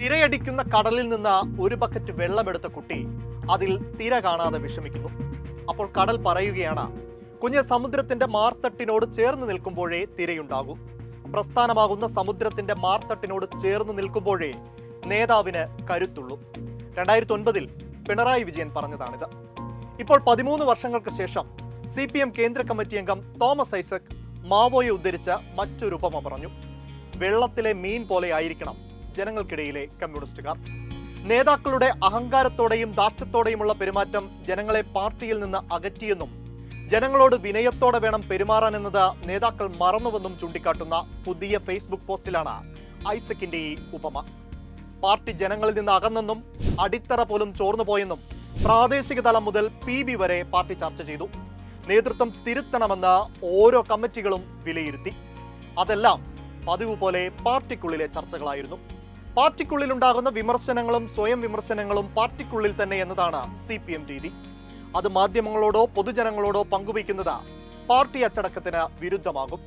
തിരയടിക്കുന്ന കടലിൽ നിന്ന് ഒരു ബക്കറ്റ് വെള്ളമെടുത്ത കുട്ടി അതിൽ തിര കാണാതെ വിഷമിക്കുന്നു. അപ്പോൾ കടൽ പറയുകയാണ് കുഞ്ഞ് സമുദ്രത്തിന്റെ മാർത്തട്ടിനോട് ചേർന്ന് നിൽക്കുമ്പോഴേ തിരയുണ്ടാകൂ. പ്രസ്ഥാനമാകുന്ന സമുദ്രത്തിന്റെ മാർത്തട്ടിനോട് ചേർന്ന് നിൽക്കുമ്പോഴേ നേതാവിന് കരുത്തുള്ളൂ. രണ്ടായിരത്തി ഒൻപതിൽ പിണറായി വിജയൻ പറഞ്ഞതാണിത്. ഇപ്പോൾ പതിമൂന്ന് വർഷങ്ങൾക്ക് ശേഷം സി പി എം കേന്ദ്ര കമ്മിറ്റി അംഗം തോമസ് ഐസക് മാവോയെ ഉദ്ധരിച്ച മറ്റൊരു ഉപമ പറഞ്ഞു. വെള്ളത്തിലെ മീൻ പോലെ ആയിരിക്കണം. ജനങ്ങൾക്കിടയിലെ കമ്മ്യൂണിസ്റ്റുകാർ. നേതാക്കളുടെ അഹങ്കാരത്തോടെയും ധാർഷ്ട്യത്തോടെയുമുള്ള പെരുമാറ്റം ജനങ്ങളെ പാർട്ടിയിൽ നിന്ന് അകറ്റിയെന്നും ജനങ്ങളോട് വിനയത്തോടെ വേണം പെരുമാറാനെന്നത് നേതാക്കൾ മറന്നുവെന്നും ചൂണ്ടിക്കാട്ടുന്ന പുതിയ ഫേസ്ബുക്ക് പോസ്റ്റിലാണ് ഐസക്കിന്റെ ഈ ഉപമ. പാർട്ടി ജനങ്ങളിൽ നിന്ന് അകന്നെന്നും അടിത്തറ പോലും ചോർന്നുപോയെന്നും പ്രാദേശിക തലം മുതൽ പി ബി വരെ പാർട്ടി ചർച്ച ചെയ്തു. നേതൃത്വം തിരുത്തണമെന്ന് ഓരോ കമ്മിറ്റികളും വിലയിരുത്തി. അതെല്ലാം പതിവ് പോലെ പാർട്ടിക്കുള്ളിലെ ചർച്ചകളായിരുന്നു. പാർട്ടിക്കുള്ളിൽ ഉണ്ടാകുന്ന വിമർശനങ്ങളും സ്വയം വിമർശനങ്ങളും പാർട്ടിക്കുള്ളിൽ തന്നെ എന്നതാണ് സി പി എം രീതി. അത് മാധ്യമങ്ങളോടോ പൊതുജനങ്ങളോടോ പങ്കുവയ്ക്കുന്നത് പാർട്ടി അച്ചടക്കത്തിന് വിരുദ്ധമാകും.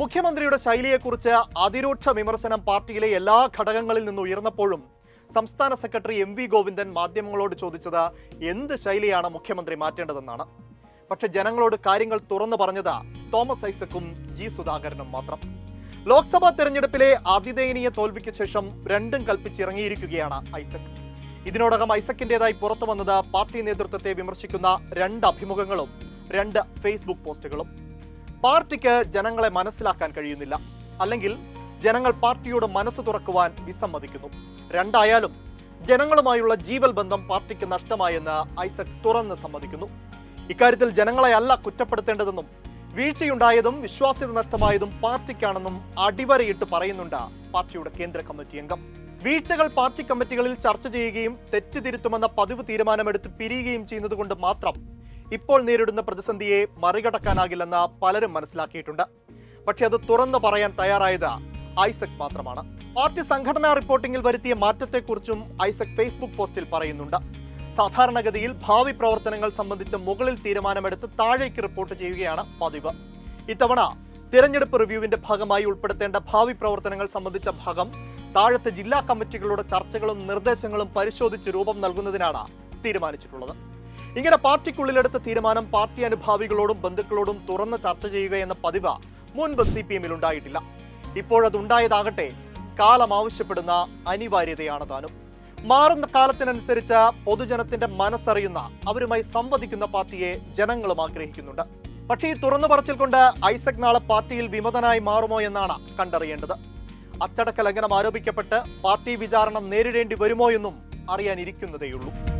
മുഖ്യമന്ത്രിയുടെ ശൈലിയെക്കുറിച്ച് അതിരൂക്ഷ വിമർശനം പാർട്ടിയിലെ എല്ലാ ഘടകങ്ങളിൽ നിന്നും ഉയർന്നപ്പോഴും സംസ്ഥാന സെക്രട്ടറി എം വി ഗോവിന്ദൻ മാധ്യമങ്ങളോട് ചോദിച്ചത് എന്ത് ശൈലിയാണ് മുഖ്യമന്ത്രി മാറ്റേണ്ടതെന്നാണ്. പക്ഷെ ജനങ്ങളോട് കാര്യങ്ങൾ തുറന്നു പറഞ്ഞത് തോമസ് ഐസക്കും ജി സുധാകരനും മാത്രം. ലോക്സഭാ തെരഞ്ഞെടുപ്പിലെ അതിദയനീയ തോൽവിക്ക് ശേഷം രണ്ടും കൽപ്പിച്ചിറങ്ങിയിരിക്കുകയാണ് ഐസക്. ഇതിനോടകം ഐസക്കിന്റേതായി പുറത്തു വന്നത് പാർട്ടി നേതൃത്വത്തെ വിമർശിക്കുന്ന രണ്ട് അഭിമുഖങ്ങളും രണ്ട് ഫേസ്ബുക്ക് പോസ്റ്റുകളും. പാർട്ടിക്ക് ജനങ്ങളെ മനസ്സിലാക്കാൻ കഴിയുന്നില്ല. അല്ലെങ്കിൽ ജനങ്ങൾ പാർട്ടിയോട് മനസ്സ് തുറക്കുവാൻ വിസമ്മതിക്കുന്നു. രണ്ടായാലും ജനങ്ങളുമായുള്ള ജീവൽ ബന്ധം പാർട്ടിക്ക് നഷ്ടമായെന്ന് ഐസക് തുറന്ന് സമ്മതിക്കുന്നു. ഇക്കാര്യത്തിൽ ജനങ്ങളെ അല്ല കുറ്റപ്പെടുത്തേണ്ടതെന്നും വീഴ്ചയുണ്ടായതും വിശ്വാസ്യത നഷ്ടമായതും പാർട്ടിക്കാണെന്നും അടിവരയിട്ട് പറയുന്നുണ്ട് പാർട്ടിയുടെ കേന്ദ്ര കമ്മിറ്റി അംഗം. വീഴ്ചകൾ പാർട്ടി കമ്മിറ്റികളിൽ ചർച്ച ചെയ്യുകയും തെറ്റ് തിരുത്തുമെന്ന പതിവ് തീരുമാനമെടുത്ത് പിരിയുകയും ചെയ്യുന്നതുകൊണ്ട് മാത്രം ഇപ്പോൾ നേരിടുന്ന പ്രതിസന്ധിയെ മറികടക്കാനാകില്ലെന്ന് പലരും മനസ്സിലാക്കിയിട്ടുണ്ട്. പക്ഷെ അത് തുറന്നു പറയാൻ തയ്യാറായത് ഐസക് മാത്രമാണ്. പാർട്ടി സംഘടനാ റിപ്പോർട്ടിംഗിൽ വരുത്തിയ മാറ്റത്തെക്കുറിച്ചും ഐസക് ഫേസ്ബുക്ക് പോസ്റ്റിൽ പറയുന്നുണ്ട്. സാധാരണഗതിയിൽ ഭാവി പ്രവർത്തനങ്ങൾ സംബന്ധിച്ച് മുകളിൽ തീരുമാനമെടുത്ത് താഴേക്ക് റിപ്പോർട്ട് ചെയ്യുകയാണ് പതിവ്. ഇത്തവണ തിരഞ്ഞെടുപ്പ് റിവ്യൂവിന്റെ ഭാഗമായി ഉൾപ്പെടുത്തേണ്ട ഭാവി പ്രവർത്തനങ്ങൾ സംബന്ധിച്ച ഭാഗം താഴത്തെ ജില്ലാ കമ്മിറ്റികളുടെ ചർച്ചകളും നിർദ്ദേശങ്ങളും പരിശോധിച്ച് രൂപം നൽകുന്നതിനാണ് തീരുമാനിച്ചിട്ടുള്ളത്. ഇങ്ങനെ പാർട്ടിക്കുള്ളിലെടുത്ത തീരുമാനം പാർട്ടി അനുഭാവികളോടും ബന്ധുക്കളോടും തുറന്ന് ചർച്ച ചെയ്യുക എന്ന പതിവ് മുൻപ് സി പി എമ്മിൽ ഉണ്ടായിട്ടില്ല ഇപ്പോഴതുണ്ടായതാകട്ടെ കാലം ആവശ്യപ്പെടുന്ന അനിവാര്യതയാണ് താനും. മാറുന്ന കാലത്തിനനുസരിച്ച് പൊതുജനത്തിന്റെ മനസ്സറിയുന്ന അവരുമായി സംവദിക്കുന്ന പാർട്ടിയെ ജനങ്ങളും ആഗ്രഹിക്കുന്നുണ്ട്. പക്ഷേ ഈ തുറന്നു പറച്ചിൽ കൊണ്ട് ഐസക് നാളെ പാർട്ടിയിൽ വിമതനായി മാറുമോ എന്നാണ് കണ്ടറിയേണ്ടത്. അച്ചടക്ക ലംഘനം ആരോപിക്കപ്പെട്ട് പാർട്ടി വിചാരണ നേരിടേണ്ടി വരുമോ എന്നും അറിയാനിരിക്കുന്നതേയുള്ളൂ.